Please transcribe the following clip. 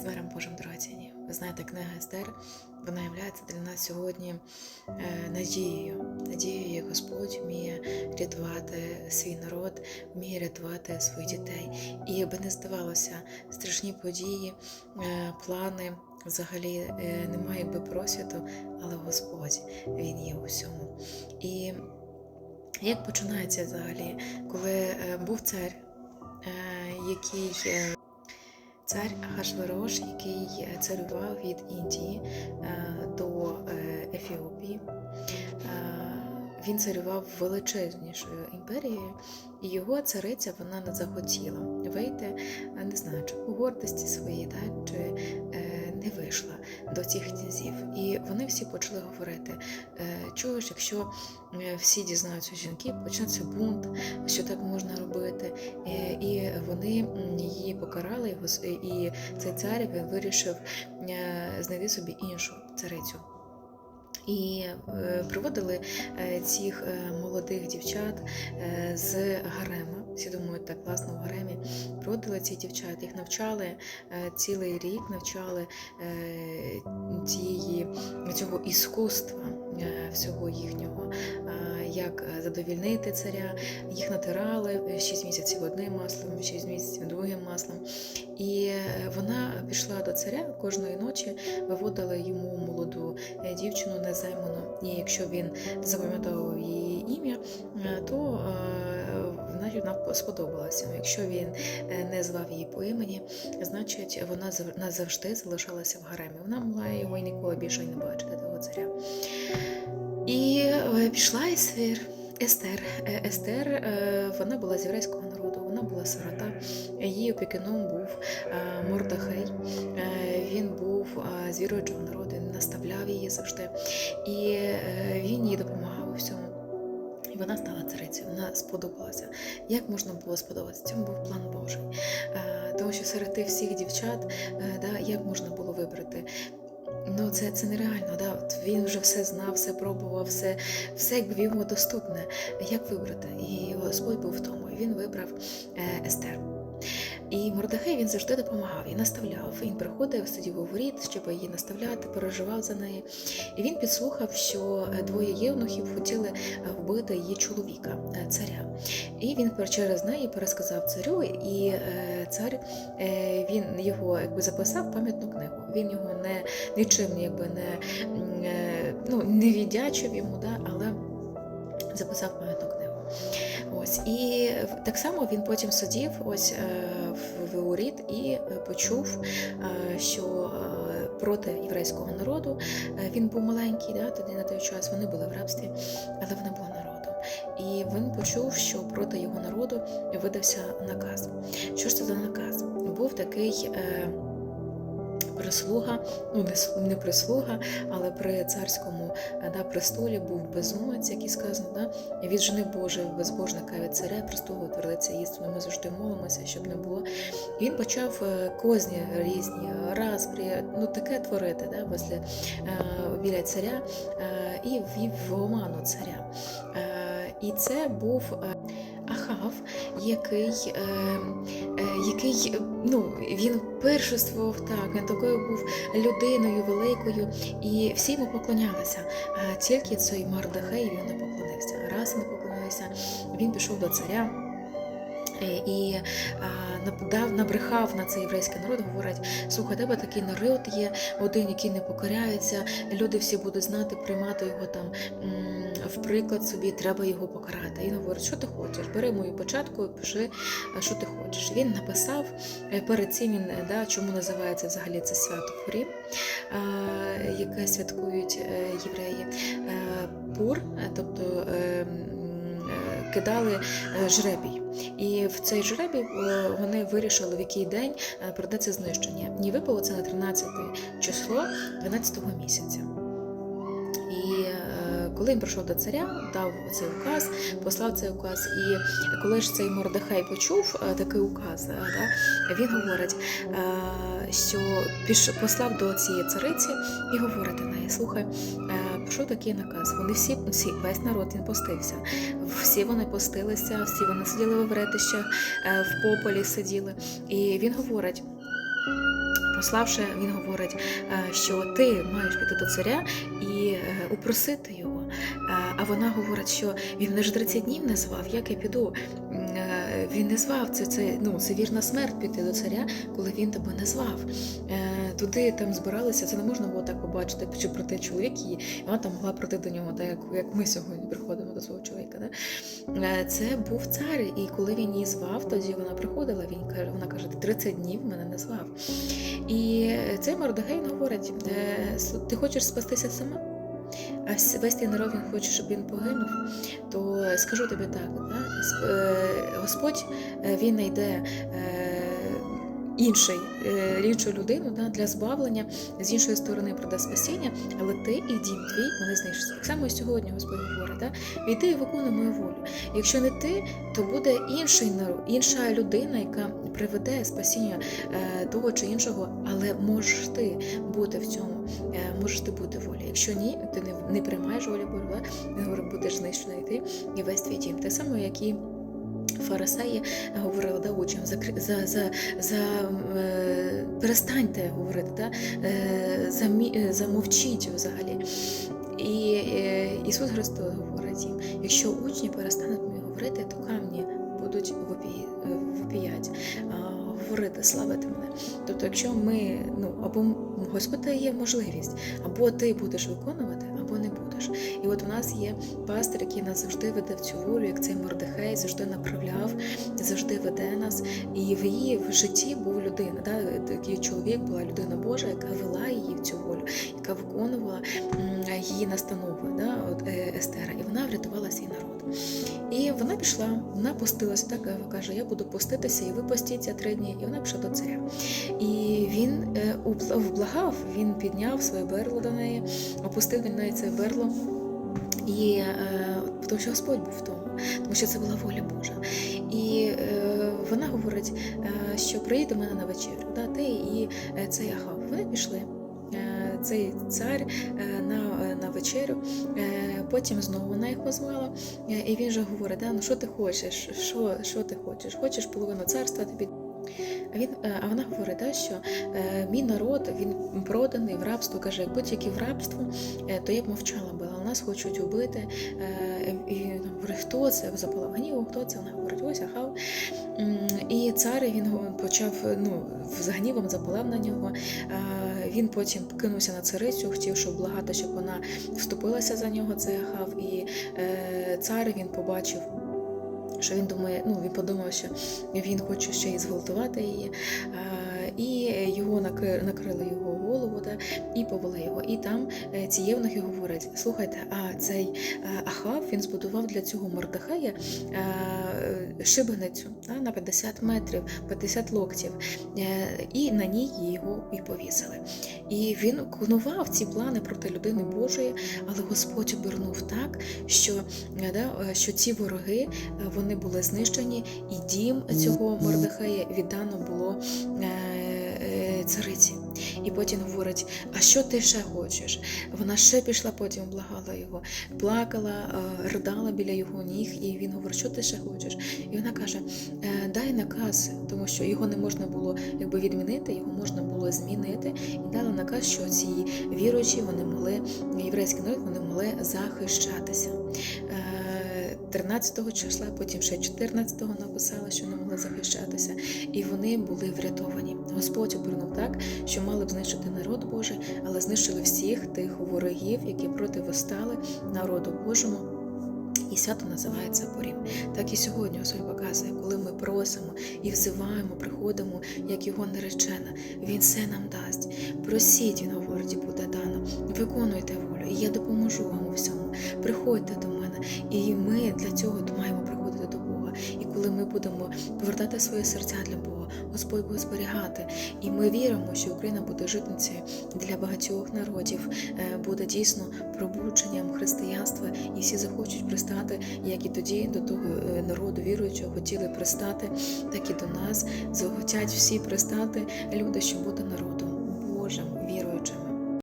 з миром Божим дорогоцінні. Ви знаєте, книга Естер, вона є для нас сьогодні е, надією. Надією, як Господь вміє рятувати свій народ, вміє рятувати своїх дітей. І якби не здавалося, страшні події, е, плани. Взагалі е, немає якби просвіту, але Господь Він є у всьому. І як починається взагалі, коли був цар, який цар Ахашверош, який царював від Індії е, до е, Ефіопії. Е, Він царював величезнішою імперією, і його цариця вона не захотіла вийти, не знаю, чи по гордості своїй, так, чи не вийшла до цих князів. І вони всі почали говорити: е, чуєш, якщо е, всі дізнаються жінки, почнеться бунт, що так можна робити. Е, І вони її покарали, і цей цар він вирішив знайти собі іншу царицю. І приводили цих молодих дівчат з гарема. Всі думають, так класно в гаремі. Приводили ці дівчат, їх навчали е, цілий рік, навчали е, цієї, цього іскусства е, всього їхнього, як задовільнити царя. Їх натирали 6 місяців одним маслом, 6 місяців другим маслом. І е, вона пішла до царя кожної ночі, виводила йому молоду е, дівчину незайману. І якщо він запам'ятовував її ім'я, е, то е, вона сподобалася. Якщо він е, не звав її по імені, значить вона зав- назавжди залишалася в гаремі. Вона могла його і ніколи більше не бачити того царя. Е, пішла Естер. Естер. Е, Естер е, вона була з єврейського народу, вона була сирота. Її опікуном був Мордахей. Він був з віруючого народу, наставляв її завжди. І він їй допомагав у всьому. І вона стала царицею, вона сподобалася. Як можна було сподобатися? Цьому був план Божий. Тому що серед тих всіх дівчат, як можна було вибрати? Ну, це, це нереально. Да? От Він вже все знав, все пробував, все, все якби йому доступне. Як вибрати? І Господь був в тому. І Він вибрав е, Естер. І Мордехей він завжди допомагав і наставляв. Він приходив, сидів у воріт, щоб її наставляти, переживав за неї. І він підслухав, що е, двоє євнухів хотіли е, вбити її чоловіка, е, царя. І він через неї пересказав царю, і цар він його якби записав пам'ятну книгу. Він його не нічим якби не, ну, не віддячив йому, да, але записав пам'ятну книгу. Ось і так само він потім сидів ось е, в, в урід і е, почув, е, що проти єврейського народу він був маленький, да, тоді на той час вони були в рабстві, але вони були народом. І він почув, що проти його народу видався наказ. Що ж це за наказ? Був такий. Прислуга, ну не, прислуга, але при царському е, да, престолі був безумець, як і сказано, да, від жени Божої, безбожника від царя престолу твердиться істину. Ми завжди молимося, щоб не було. І він почав е, козні різні, распрі, ну таке творити да, після, е, біля царя і ввів в оману царя. І це був Ахав, який, е, е, який ну, він першествував так, він такою був людиною великою, і всі йому поклонялися. Тільки цей Мардахей він не поклонився. Раз не поклонився, він пішов до царя. Е, І а, набрехав на цей єврейський народ, говорить: слухай, тебе такий народ є, один, який не покоряється, люди всі будуть знати, приймати його там в приклад собі, треба його покарати. І він говорить, що ти хочеш? Бери мою початку і пиши, що ти хочеш. Він написав е, перед цим він е, да, чому називається взагалі це свято Пурім, е, яке святкують євреї. Пур, тобто е, м, е, кидали е, жребій. І в цей жребій е, вони вирішили, в який день е, пройде знищення. І випало це на 13 число 12 місяця. І коли він прийшов до царя, дав цей указ, послав цей указ. І коли ж цей Мордехай почув такий указ, да, він говорить, що послав до цієї цариці і говорить до неї: слухай, пішов такий наказ. Вони всі, всі, весь народ він постився. Всі вони постилися, всі вони сиділи в ретищах, е, в пополі сиділи. І він говорить. пославши, він говорить, е, що ти маєш піти до царя і е, упросити його. А вона говорить, що він мене ж 30 днів не звав, як я піду. Е, Він не звав це, це, ну, вірна смерть піти до царя, коли він тебе не звав. Е, Туди там збиралися, це не можна було так побачити, чи прийти чоловік, її, і вона там могла прийти до нього, так як, як ми сьогодні приходимо до свого чоловіка. Да? Е, Це був цар, і коли він її звав, тоді вона приходила. Він каже, вона каже, 30 днів мене не звав. І цей Мордегей говорить: ти хочеш спастися сама? А весь твій народ він хоче, щоб він погинув, то скажу тобі так: да? е, Господь е, він знайде е, інший, е, іншу людину да, для збавлення, з іншої сторони прийде спасіння, але ти і дім твій вони знищаться. Так само і сьогодні Господь говорить, да? війди і виконуй мою волю. Якщо не ти, то буде інший народ, інша людина, яка приведе спасіння е, того чи іншого, але можеш ти бути в цьому, е, можеш ти бути волі. Якщо ні, ти не, не приймаєш волі Божої, він говорить, будеш знищений ти і весь твій дім. Те саме, як і Фарисеї говорили да, учням, закри- за, за, за, е, перестаньте говорити, да, е, замі, е, замовчіть взагалі. І е, Ісус Христос говорить їм, якщо учні перестануть мені говорити, то камні будуть е, вопіять, говорити, славити мене. Тобто, якщо ми, ну, або Господь дає можливість, або ти будеш виконувати. І от у нас є пастир, який нас завжди веде в цю волю, як цей Мордехей, завжди направляв, завжди веде нас. І в її в житті був людина, да? такий чоловік була людина Божа, яка вела її в цю волю, яка виконувала її настанови, да? от, е, Естера, і вона врятувала свій народ. І вона пішла, вона постилася, так е, каже: Я буду поститися, і ви постіться три дні. І вона пішла до царя. І він е, вблагав, він підняв своє берло до неї, опустив до неї це берло. І е, тому що Господь був в тому, тому що це була воля Божа. І е, вона говорить, е, що приїдь до мене на вечерю, да, ти і е, цей Ахав. Вони пішли. Е, Цей цар е, на, е, на вечерю, потім знову вона їх позвала, і він же говорить: да, ну що ти хочеш? Що, що ти хочеш? Хочеш половину царства тобі? Він, е, а вона говорить, да, що е, мій народ він проданий в рабство. Каже, якби тільки в рабство, е, то я б мовчала би, але нас хочуть убити. І говорить, хто це? Запалав гніву, хто це? Вона говорить, ось Ахав. І цар він почав ну, з гнівом запалав на нього. Він потім кинувся на царицю, хотів, щоб благати, щоб вона вступилася за нього, цей Ахав. І цар він побачив. Що він думає, ну він подумав, що він хоче ще й зґвалтувати її, Е, і його накрили його голову, да, і повели його. І там е, ці євнухи говорять: слухайте, а цей е, Ахав він збудував для цього Мордехая е, шибеницю да, на 50 метрів, 50 локтів, е, і на ній його і повісили. І він виконував ці плани проти людини Божої, але Господь обернув так, що, е, да, е, що ці вороги е, вони були знищені, і дім цього Мордехая віддано було е, е, цариці. І потім говорить: а що ти ще хочеш? Вона ще пішла, потім благала його, плакала, е, ридала біля його ніг, і він говорить, що ти ще хочеш? І вона каже: «Е, дай наказ, тому що його не можна було якби відмінити, його можна було змінити. І дала наказ, що ці віруючі вони могли, єврейський народ вони могли захищатися. Е, 13 числа, потім ще 14-го написала, що не могли захищатися, і вони були врятовані. Господь обернув так, що мали б знищити народ Божий, але знищили всіх тих ворогів, які противостали народу Божому. І свято називається Порім. Так і сьогодні Господь показує, коли ми просимо і взиваємо, приходимо, як його наречена, Він все нам дасть. Просіть, він говорить, і буде дано. Виконуйте волю, і я допоможу вам у всьому. Приходьте до мене. І ми для цього маємо приходити до Бога. І коли ми будемо повертати своє серця для Бога, Господь буде зберігати. І ми віримо, що Україна буде житницею для багатьох народів, е, буде дійсно пробудженням християнства, і всі захочуть пристати, як і тоді до того е, народу віруючого хотіли пристати, так і до нас захотять всі пристати люди, що бути народом Божим, віруючим.